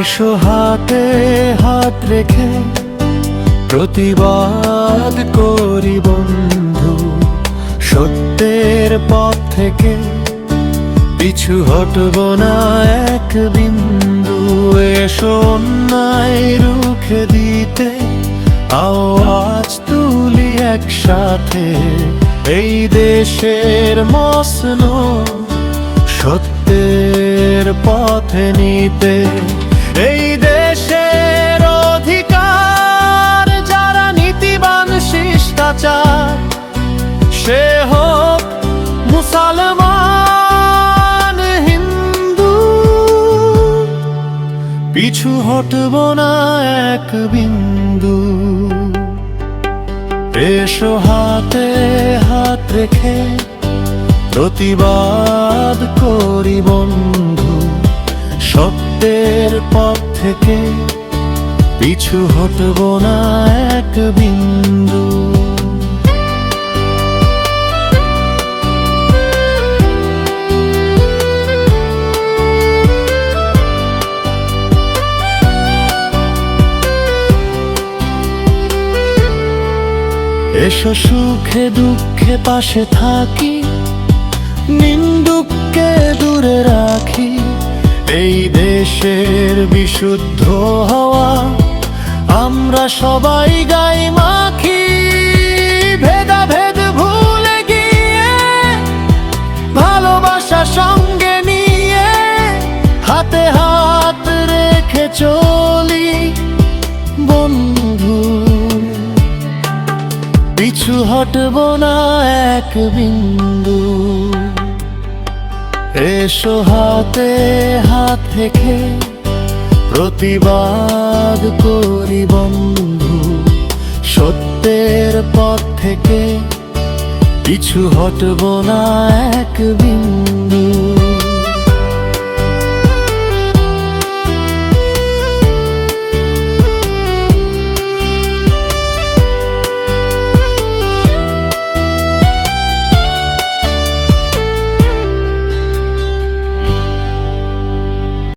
এসো হাতে হাত রেখে প্রতিবাদ করি বন্ধু। সত্যের পথ থেকে পিছু হটব না এক বিন্দু। এসো অন্যায় রুখে দিতে আওয়াজ তুলি একসাথে। এই দেশের মসন সত্যের পথে নিতে। এই দেশের অধিকার যারা নীতিবান শিষ্টাচার, সে হোক মুসলমান, হিন্দু, পিছু হটব না এক বিন্দু। এসো হাতে হাত রেখে প্রতিবাদ করি বন্ধু সত্যের পথ থেকে পিছু হটব না এক বিন্দু। এসো সুখে দুঃখে পাশে থাকি, নিন্দুককে দূরে রাখি। বিশুদ্ধ হওয়া, আমরা সবাই গাই মাখি। ভেদাভেদ ভুলে গিয়ে, ভালোবাসা সঙ্গে নিয়ে, হাতে হাত রেখে চলি বন্ধু। পিছু হটব না এক বিন্দু। এসো হাতে হাত থেকে প্রতিবাদ করি বন্ধু সত্যের পথ থেকে পিছু হটব না এক বিন্দু।